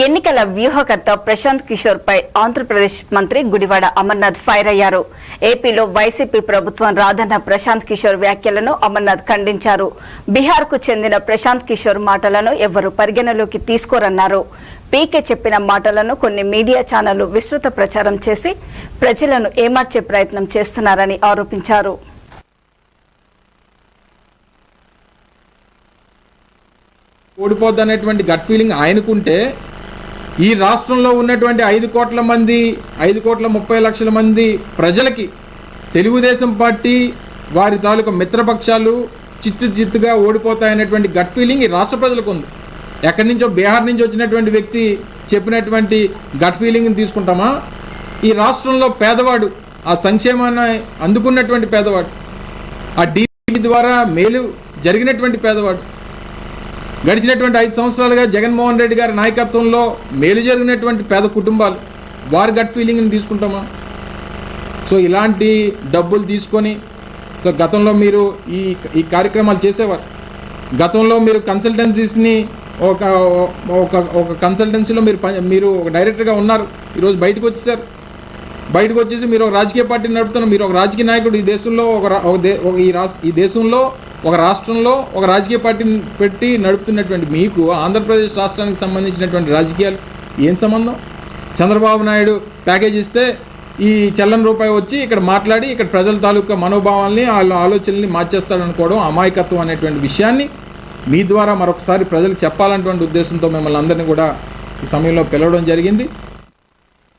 ఎన్నికల వ్యూహకర్త ప్రశాంత్ కిషోర్ పై ఆంధ్రప్రదేశ్ మంత్రి గుడివాడ అమర్నాథ్ ఫైర్ అయ్యారు. ఏపీలో వైసీపీ ప్రభుత్వం రాదన్న ప్రశాంత్ కిషోర్ వ్యాఖ్యలను అమర్నాథ్ ఖండించారు. బీహార్కు చెందిన ప్రశాంత్ కిషోర్ మాటలను ఎవరు పరిగణలోకి తీసుకోరన్నారు. పీకే చెప్పిన మాటలను కొన్ని మీడియా ఛానళ్ళు విస్తృత ప్రచారం చేసి ప్రజలను ఏమార్చే ప్రయత్నం చేస్తున్నారని ఆరోపించారు. ఓడిపోద్ది అనేటువంటి గట్ ఫీలింగ్ ఆయనకుంటే ఈ రాష్ట్రంలో ఉన్నటువంటి ఐదు కోట్ల మంది ఐదు కోట్ల ముప్పై లక్షల మంది ప్రజలకి తెలుగుదేశం పార్టీ వారి తాలూకా మిత్రపక్షాలు చిత్తు చిత్తుగా ఓడిపోతాయనేటువంటి గట్ ఫీలింగ్ ఈ రాష్ట్ర ప్రజలకు ఉంది. ఎక్కడి నుంచో బీహార్ నుంచి వచ్చినటువంటి వ్యక్తి చెప్పినటువంటి గట్ ఫీలింగ్ని తీసుకుంటామా? ఈ రాష్ట్రంలో పేదవాడు ఆ సంక్షేమాన్ని అందుకున్నటువంటి పేదవాడు ఆ డీపీ ద్వారా మేలు జరిగినటువంటి పేదవాడు గడిచినటువంటి ఐదు సంవత్సరాలుగా జగన్మోహన్ రెడ్డి గారి నాయకత్వంలో మేలు జరిగినటువంటి పేద కుటుంబాలు వారి గట్ ఫీలింగ్ని తీసుకుంటామా? సో ఇలాంటి డబ్బులు తీసుకొని సో గతంలో మీరు ఈ ఈ కార్యక్రమాలు చేసేవారు. గతంలో మీరు కన్సల్టెన్సీస్ని ఒక ఒక ఒక కన్సల్టెన్సీలో మీరు మీరు ఒక డైరెక్టర్గా ఉన్నారు. ఈరోజు బయటకు వచ్చేసారు. బయటకు వచ్చేసి మీరు ఒక రాజకీయ పార్టీని నడుపుతున్నారు మీరు ఒక రాజకీయ నాయకుడు ఈ దేశంలో ఒక దే- ఒక ఈ రాష్ట్ర ఈ దేశంలో ఒక రాష్ట్రంలో ఒక రాజకీయ పార్టీని పెట్టి నడుపుతున్నటువంటి మీకు ఆంధ్రప్రదేశ్ రాష్ట్రానికి సంబంధించినటువంటి రాజకీయాలు ఏం సంబంధం? చంద్రబాబు నాయుడు ప్యాకేజ్ ఇస్తే ఈ చల్లని రూపాయి వచ్చి ఇక్కడ మాట్లాడి ఇక్కడ ప్రజల తాలూకా మనోభావాల్ని వాళ్ళ ఆలోచనల్ని మార్చేస్తాడనుకోవడం అమాయకత్వం అనేటువంటి విషయాన్ని మీ ద్వారా మరొకసారి ప్రజలకు చెప్పాలన్నటువంటి ఉద్దేశంతో మిమ్మల్ని అందరినీ కూడా ఈ సమయంలో పిలవడం జరిగింది.